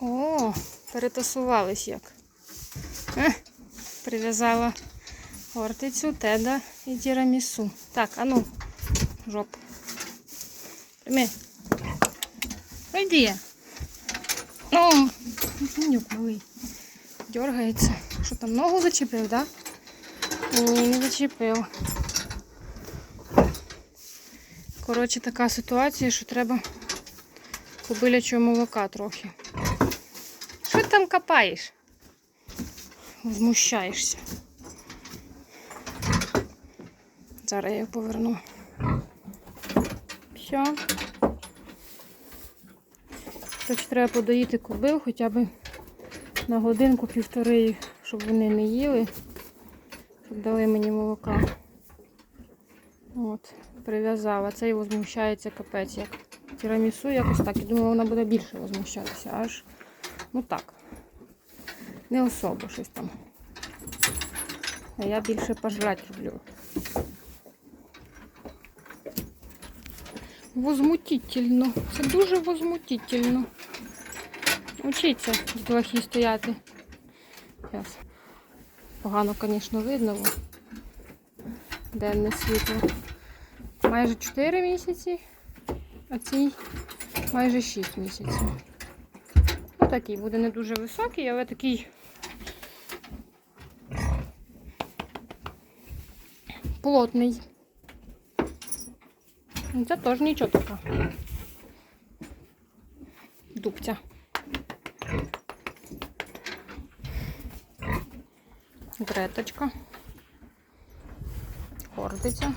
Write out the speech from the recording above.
О, перетасувались як. Е, прив'язала гортицю, теда і тірамісу. Так, а ну, жоп. Прийми. Пройди. Ну, нюк малий. Дергається. Що там, ногу зачепив, так? Да? Ні, не зачепив. Коротше, така ситуація, що треба кобилячого молока трохи. Там копаєш? Возмущаєшся. Зараз я поверну. Все. Тож треба подоїти кобил хоча б на годинку-півтори, щоб вони не їли, щоб дали мені молока. От, прив'язала. Цей возмущається капець як. Тірамісу якось так. Я думала, вона буде більше возмущатися. Аж ну так. Не особо щось там. А я більше пожрати люблю. Возмутительно. Це дуже возмутительно. Учіться дітлахи стояти. Зараз. Погано, звісно, видно. Денне світло. Майже 4 місяці, а цій майже 6 місяців. Ну, такий буде не дуже високий, але такий плотний. Это Це теж нічого така. Дубця. Греточка. Гордиця.